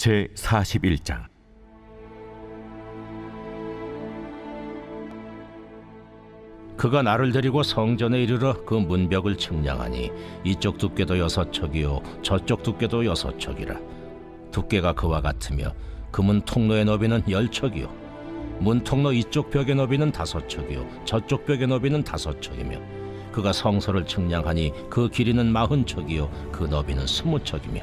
제 41장. 그가 나를 데리고 성전에 이르러 그 문벽을 측량하니 이쪽 두께도 여섯 척이요 저쪽 두께도 여섯 척이라. 두께가 그와 같으며 그문 통로의 너비는 열 척이요. 문 통로 이쪽 벽의 너비는 다섯 척이요. 저쪽 벽의 너비는 다섯 척이며 그가 성소를 측량하니 그 길이는 마흔 척이요. 그 너비는 스무 척이며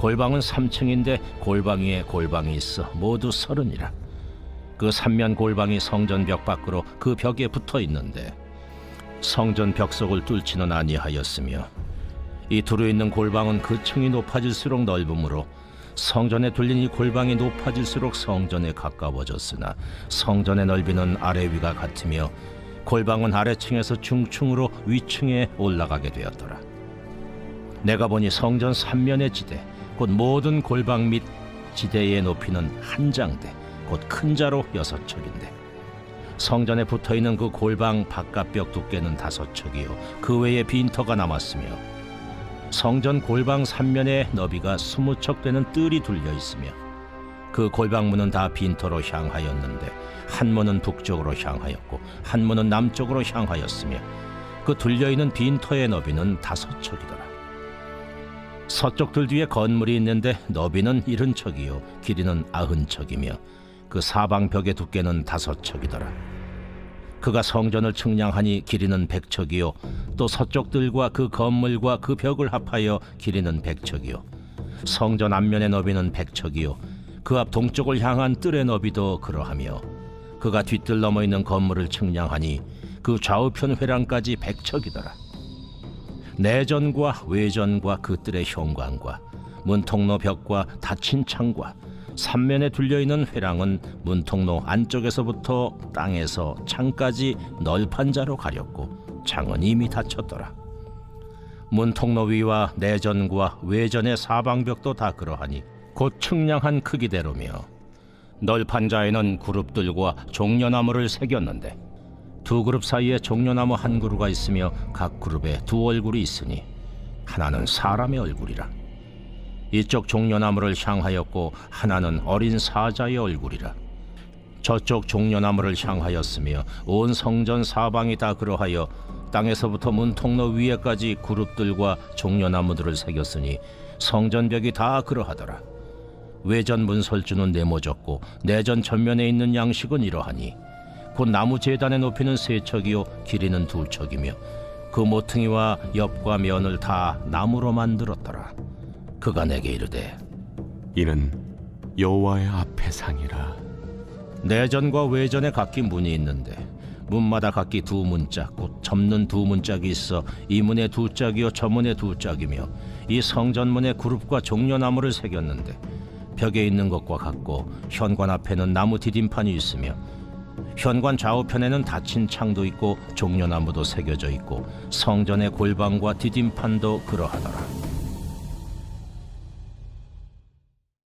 골방은 삼층인데 골방 위에 골방이 있어 모두 서른이라 그 삼면 골방이 성전 벽 밖으로 그 벽에 붙어 있는데 성전 벽 속을 뚫지는 아니하였으며 이 두루 있는 골방은 그 층이 높아질수록 넓으므로 성전에 둘린 이 골방이 높아질수록 성전에 가까워졌으나 성전의 넓이는 아래 위가 같으며 골방은 아래층에서 중층으로 위층에 올라가게 되었더라. 내가 보니 성전 삼면의 지대 곧 모든 골방 및 지대의 높이는 한 장대 곧 큰 자로 여섯 척인데 성전에 붙어 있는 그 골방 바깥벽 두께는 다섯 척이요 그 외에 빈터가 남았으며 성전 골방 삼면에 너비가 스무 척 되는 뜰이 둘려 있으며 그 골방문은 다 빈터로 향하였는데 한 문은 북쪽으로 향하였고 한 문은 남쪽으로 향하였으며 그 둘려 있는 빈터의 너비는 다섯 척이더라. 서쪽 들 뒤에 건물이 있는데 너비는 일흔 척이요 길이는 아흔 척이며 그 사방 벽의 두께는 다섯 척이더라. 그가 성전을 측량하니 길이는 백 척이요 또 서쪽 들과 그 건물과 그 벽을 합하여 길이는 백 척이요 성전 앞면의 너비는 백 척이요 그 앞 동쪽을 향한 뜰의 너비도 그러하며 그가 뒤뜰 넘어 있는 건물을 측량하니 그 좌우편 회랑까지 백 척이더라 내전과 외전과 그 뜰의 현관과 문통로 벽과 닫힌 창과 삼면에 둘려 있는 회랑은 문통로 안쪽에서부터 땅에서 창까지 널판 자로 가렸고 창은 이미 닫혔더라. 문통로 위와 내전과 외전의 사방벽도 다 그러하니 곧 측량한 크기대로며 널판 자에는 그룹들과 종려나무를 새겼는데 두 그룹 사이에 종려나무 한 그루가 있으며 각 그룹에 두 얼굴이 있으니 하나는 사람의 얼굴이라. 이쪽 종려나무를 향하였고 하나는 어린 사자의 얼굴이라. 저쪽 종려나무를 향하였으며 온 성전 사방이 다 그러하여 땅에서부터 문통로 위에까지 그룹들과 종려나무들을 새겼으니 성전벽이 다 그러하더라. 외전 문설주는 네모졌고 내전 전면에 있는 양식은 이러하니 곧 나무 제단의 높이는 세 척이요 길이는 두 척이며 그 모퉁이와 옆과 면을 다 나무로 만들었더라. 그가 내게 이르되 이는 여호와의 앞의 상이라. 내전과 외전에 각기 문이 있는데 문마다 각기 두 문짝 곧 접는 두 문짝이 있어 이 문에 두 짝이요 저 문에 두 짝이며 이 성전문에 그룹과 종려나무를 새겼는데 벽에 있는 것과 같고 현관 앞에는 나무 디딤판이 있으며 현관 좌우편에는 닫힌 창도 있고 종려나무도 새겨져 있고 성전의 골방과 디딤판도 그러하더라